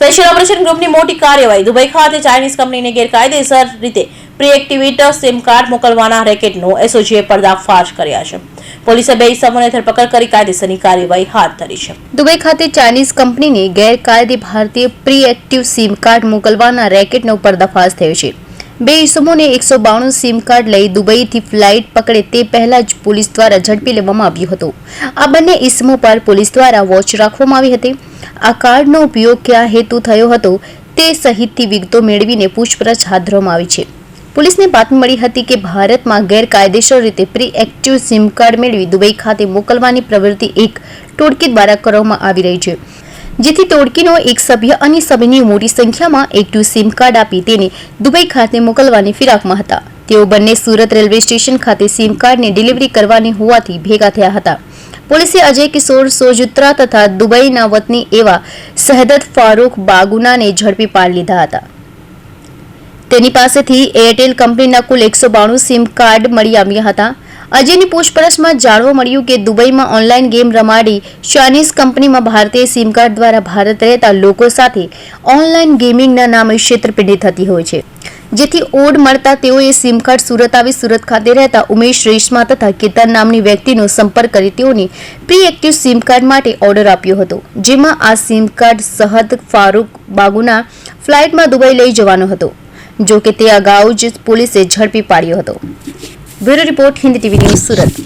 Special operation ગ્રુપની મોટી કાર્યવાહી. દુબઈ ખાતે ચાઇનીઝ કંપનીને ગેરકાયદેસર રીતે પ્રીએક્ટિવેટ સિમ કાર્ડ મોકલવાના રેકેટનો એસઓજીએ પર્દાફાશ કર્યા છે. પોલીસે બે ઇસમોને ધરપકડ કરી કાયદેસરની કાર્યવાહી હાથ ધરી છે. દુબઈ ખાતે ચાઇનીઝ કંપનીની ગેરકાયદે ભારતીય પ્રી એક્ટિવ સિમ કાર્ડ મોકલવાના રેકેટનો પર્દાફાશ થયો છે. બે ઇસમોને એકસો બાણું સિમ કાર્ડ લઈ દુબઈથી ફ્લાઇટ પકડે તે પહેલા જ પોલીસ દ્વારા ઝડપી લેવામાં આવ્યું હતું. આ બંને ઇસમો પર પોલીસ દ્વારા વોચ રાખવામાં આવી હતી. આ કાર્ડનો ઉપયોગ ક્યાં હેતુ થયો હતો તે સહિતની વિગતો મેળવીને પૂછપરછ હાથ ધરવામાં આવી છે. પોલીસને બાતમી મળી હતી કે ભારતમાં ગેરકાયદેસર રીતે પ્રી એક્ટિવ સિમ કાર્ડ મેળવી દુબઈ ખાતે મોકલવાની પ્રવૃત્તિ એક ટોળકી દ્વારા કરવામાં આવી રહી છે. જેથી ટોળકીનો એક સભ્ય અન્ય સભ્યની મોટી સંખ્યામાં એક્ટિવ સિમ કાર્ડ આપી તેને દુબઈ ખાતે મોકલવાની ફિરાકમાં હતા. તેઓ બંને સુરત રેલવે સ્ટેશન ખાતે સિમ કાર્ડની ડિલિવરી કરવાની હોવાથી ભેગા થયા હતા. પોલીસે અજય કિશોર, સોજુત્રા તથા દુબઈના વતની એવા સહદત ફારૂક બાગુનાને ઝડપી પાડી લીધા હતા. તેની પાસેથી એરટેલ કંપનીના કુલ એકસો બાણું સિમ કાર્ડ મળી આવ્યા હતા. અજયની પૂછપરછમાં જાણવા મળ્યું કે દુબઈમાં ઓનલાઈન ગેમ રમાડી ચાઇનીઝ કંપનીમાં ભારતીય સિમ કાર્ડ દ્વારા ભારત રહેતા લોકો સાથે ઓનલાઈન ગેમિંગના નામે છેતરપિંડી થતી હોય છે. જેથી ઓડ મળતા તેઓએ સિમ કાર્ડ સુરત આવી સુરત ખાતે રહેતા ઉમેશ રેશમા તથા કેતન નામની વ્યક્તિનો સંપર્ક કરી તેઓને પ્રી એક્ટિવ સિમ કાર્ડ માટે ઓર્ડર આપ્યો હતો, જેમાં આ સિમ કાર્ડ સહદ ફારૂક બાગુના ફ્લાઇટમાં દુબઈ લઈ જવાનો હતો જો કે તે અગાઉ જ પોલીસે ઝડપી પાડ્યો હતો. Bureau report, Hindi TV news Surat.